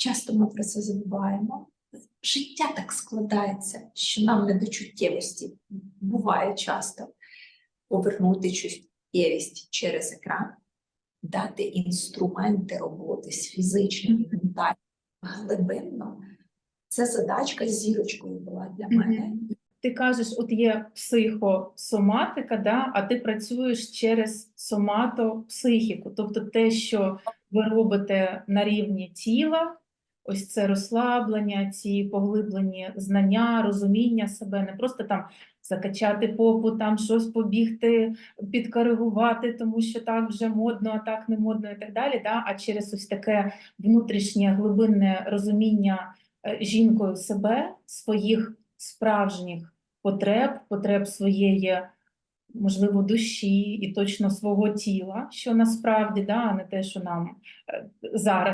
часто ми про це забуваємо. Життя так складається, що нам не до чуттєвості буває часто повернути чуттєвість через екран, дати інструменти роботи з фізичним і ментальним глибинно. Це задачка з зірочкою була для мене. Ти кажеш, от є психосоматика, да, а ти працюєш через соматопсихіку, тобто те, що ви робите на рівні тіла, ось це розслаблення, ці поглиблені знання, розуміння себе, не просто там закачати попу, там щось побігти, підкоригувати, тому що так вже модно, а так не модно і так далі, да, а через ось таке внутрішнє глибинне розуміння е, жінкою себе, своїх справжніх потреб, потреб своєї, можливо, душі і точно свого тіла, що насправді, да, а не те, що нам е, зараз.